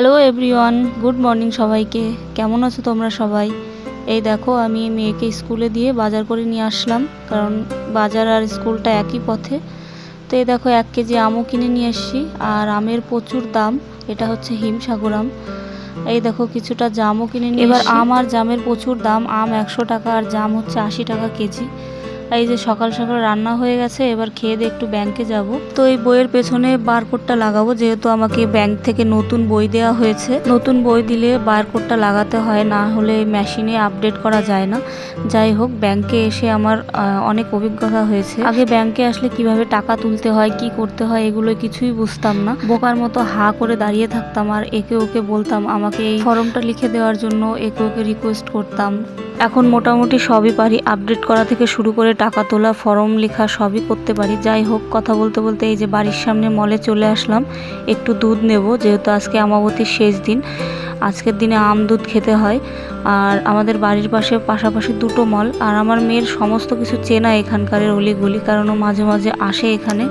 Hello everyone good morning সবাইকে। কেমন আছো তোমরা সবাই? এই দেখো আমি মেয়েকে স্কুলে দিয়ে বাজার করে নিয়ে আসলাম কারণ বাজার আর স্কুলটা একই পথে। তো এই দেখো এক কেজি আমও কিনে নিয়ে এসছি আর আমের প্রচুর দাম এটা হচ্ছে হিমসাগর আম। এই দেখো কিছুটা জামও কিনে নিয়ে এবার আম আর জামের প্রচুর দাম আম একশো টাকা আর জাম হচ্ছে আশি টাকা কেজি। এই যে সকাল সকাল রান্না হয়ে গেছে, এবার খেয়ে দিয়ে একটু ব্যাংকে যাব। তো এই বইয়ের পেছনে বারকোডটা লাগাবো, যেহেতু আমাকে ব্যাংক থেকে নতুন বই দেওয়া হয়েছে। নতুন বই দিলে বারকোডটা লাগাতে হয়, না হলে মেশিনে আপডেট করা যায় না। যাই হোক ব্যাংকে এসে আমার অনেক অভিজ্ঞতা হয়েছে। আগে ব্যাংকে আসলে কীভাবে টাকা তুলতে হয়, কি করতে হয়, এগুলো কিছুই বুঝতাম না। বোকার মতো হা করে দাঁড়িয়ে থাকতাম আর একে ওকে বলতাম, আমাকে এই ফর্মটা লিখে দেওয়ার জন্য একে ওকে রিকোয়েস্ট করতাম। এখন মোটামুটি সবই পারি। আপডেট করা থেকে শুরু করে টাকা তোলা, ফর্ম লেখা সবই করতে পারি। যাই হোক, কথা বলতে বলতে এই যে বাড়ির সামনে মলে চলে আসলাম। একটু দুধ নেব, যেহেতু আজকে আমাবতীর শেষ দিন। আজকের দিনে আম দুধ খেতে হয়। আর আমাদের বাড়ির পাশে পাশাপাশি দুটো মল আর আমার মেয়ের সমস্ত কিছু চেনা এখানকারের অলিগলি, কারণ মাঝে মাঝে আসে এখানে।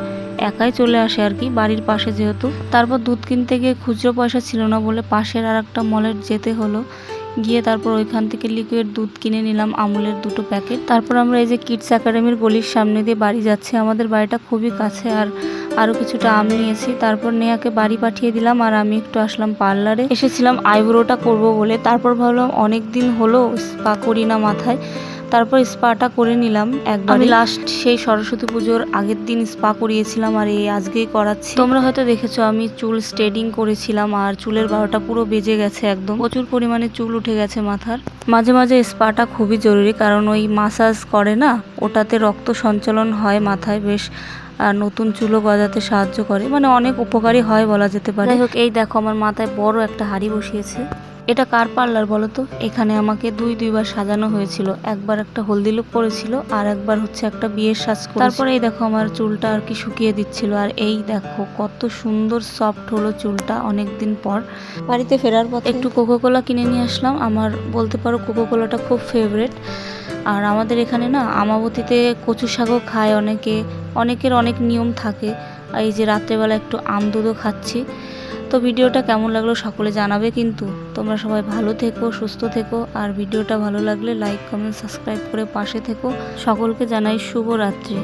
একাই চলে আসে আর কি, বাড়ির পাশে যেহেতু। তারপর দুধ কিনতে গিয়ে খুচরো পয়সা ছিল না বলে পাশের আর একটা মলের যেতে হলো। গিয়ে তারপর ওইখান থেকে লিকুইড দুধ কিনে নিলাম, আমুলের দুটো প্যাকেট তারপর আমরা এই যে কিডস একাডেমির গলির সামনে দিয়ে বাড়ি যাচ্ছি। আমাদের বাড়িটা খুবই কাছে আর আরও কিছুটা আম নিয়েছি। তারপর নেহাকে বাড়ি পাঠিয়ে দিলাম আর আমি একটু আসলাম পার্লারে। এসেছিলাম আইব্রোটা করব বলে। তারপর ভাবলাম অনেক দিন হলো, স্পা করি না মাথায়। তারপর স্পাটা করে নিলাম একবার। আমি লাস্ট সেই সরস্বতী পুজোর আগের দিন স্পা করিয়েছিলাম আর এই আজকেই করাচ্ছি। তোমরা হয়তো দেখেছ আমি চুল স্টেডিং করেছিলাম আর চুলের বারোটা পুরো বেজে গেছে একদম। প্রচুর পরিমাণে চুল উঠে গেছে মাথার। মাঝে মাঝে স্পাটা খুবই জরুরি কারণ ওই মাসাজ করে না ওটাতে রক্ত সঞ্চালন হয় মাথায় বেশ আর নতুন চুলও গজাতে সাহায্য করে। মানে অনেক উপকারী হয় বলা যেতে পারে। যাই হোক এই দেখো আমার মাথায় বড় একটা হাড়ি বসিয়েছে। এটা কার পার্লার বলো তো? এখানে আমাকে দুই দুইবার সাজানো হয়েছিল। একবার একটা হলদি লুক করেছিল আর একবার হচ্ছে একটা বিয়ের সাজ। তারপরে এই দেখো আমার চুলটা আর কি শুকিয়ে দিচ্ছিল আর এই দেখো কত সুন্দর সফট হলো চুলটা অনেক দিন পর। বাড়িতে ফেরার পথে একটু কোকো কোলা কিনে নিয়ে আসলাম। আমার বলতে পারো কোকো কোলাটা খুব ফেভারেট আর আমাদের এখানে না আমাবতীতে কচু শাকও খায় অনেকে। অনেকের অনেক নিয়ম থাকে। এই যে রাত্রেবেলা একটু আম দুধও খাচ্ছি। তো ভিডিওটা কেমন লাগল সকলে জানাবে কিন্তু। তোমরা সবাই ভালো থেকো, সুস্থ থেকো, আর ভিডিওটা ভালো লাগলে লাইক কমেন্ট সাবস্ক্রাইব করে পাশে থেকো। সকলকে জানাই শুভরাত্রি।